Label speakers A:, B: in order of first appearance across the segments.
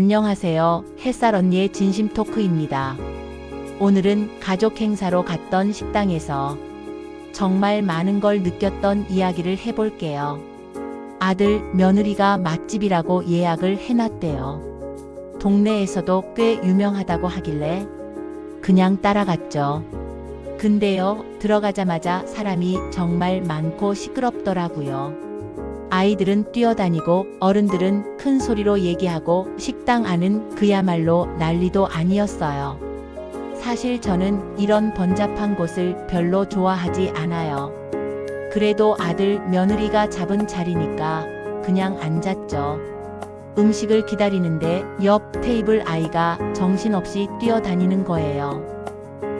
A: 안녕하세요. 햇살 언니의 진심 토크입니다. 오늘은 가족 행사로 갔던 식당에서 정말 많은 걸 느꼈던 이야기를 해볼게요. 아들, 며느리가 맛집이라고 예약을 해놨대요. 동네에서도 꽤 유명하다고 하길래 그냥 따라갔죠. 근데요, 들어가자마자 사람이 정말 많고 시끄럽더라고요. 아이들은 뛰어다니고 어른들은 큰 소리로 얘기하고 식당 안은 그야말로 난리도 아니었어요. 사실 저는 이런 번잡한 곳을 별로 좋아하지 않아요. 그래도 아들 며느리가 잡은 자리니까 그냥 앉았죠. 음식을 기다리는데 옆 테이블 아이가 정신없이 뛰어다니는 거예요.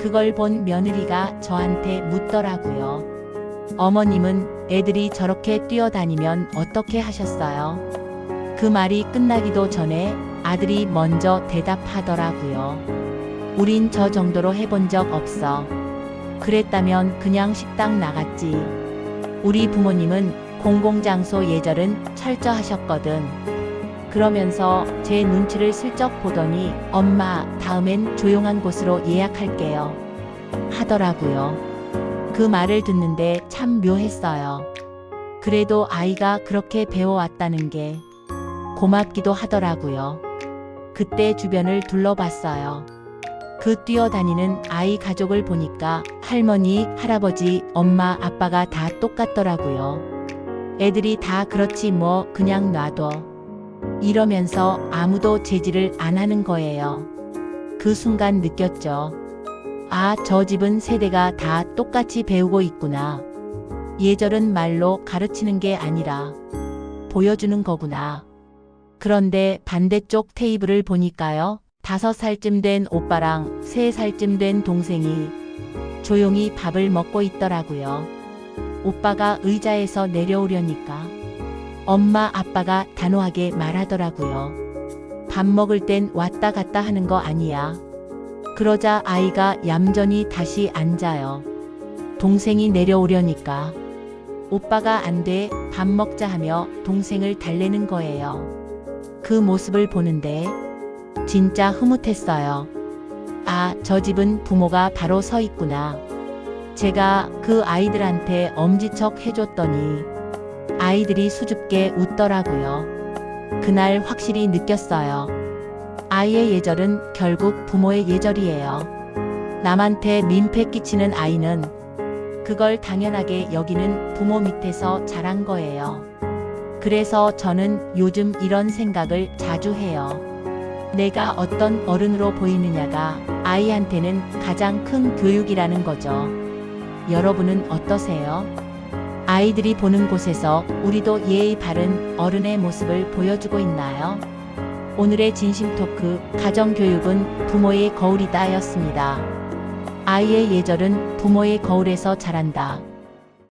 A: 그걸 본 며느리가 저한테 묻더라고요. 어머님은 애들이 저렇게 뛰어다니면 어떻게 하셨어요? 그 말이 끝나기도 전에 아들이 먼저 대답하더라고요. 우린 저 정도로 해본 적 없어. 그랬다면 그냥 식당 나갔지. 우리 부모님은 공공장소 예절은 철저하셨거든. 그러면서 제 눈치를 슬쩍 보더니 엄마 다음엔 조용한 곳으로 예약할게요. 하더라고요. 그 말을 듣는데 참 묘했어요. 그래도 아이가 그렇게 배워왔다는 게 고맙기도 하더라고요. 그때 주변을 둘러봤어요. 그 뛰어다니는 아이 가족을 보니까 할머니, 할아버지, 엄마, 아빠가 다 똑같더라고요. 애들이 다 그렇지 뭐 그냥 놔둬. 이러면서 아무도 제지를 안 하는 거예요. 그 순간 느꼈죠. 아, 저 집은 세대가 다 똑같이 배우고 있구나. 예절은 말로 가르치는 게 아니라 보여주는 거구나. 그런데 반대쪽 테이블을 보니까요. 다섯 살쯤 된 오빠랑 세 살쯤 된 동생이 조용히 밥을 먹고 있더라고요. 오빠가 의자에서 내려오려니까 엄마 아빠가 단호하게 말하더라고요. 밥 먹을 땐 왔다 갔다 하는 거 아니야. 그러자 아이가 얌전히 다시 앉아요. 동생이 내려오려니까 오빠가 안 돼, 밥 먹자 하며 동생을 달래는 거예요. 그 모습을 보는데 진짜 흐뭇했어요. 아, 저 집은 부모가 바로 서 있구나. 제가 그 아이들한테 엄지척 해줬더니 아이들이 수줍게 웃더라고요. 그날 확실히 느꼈어요. 아이의 예절은 결국 부모의 예절이에요. 남한테 민폐 끼치는 아이는 그걸 당연하게 여기는 부모 밑에서 자란 거예요. 그래서 저는 요즘 이런 생각을 자주 해요. 내가 어떤 어른으로 보이느냐가 아이한테는 가장 큰 교육이라는 거죠. 여러분은 어떠세요? 아이들이 보는 곳에서 우리도 예의 바른 어른의 모습을 보여주고 있나요? 오늘의 진심 토크, 가정교육은 부모의 거울이다 였습니다. 아이의 예절은 부모의 거울에서 자란다.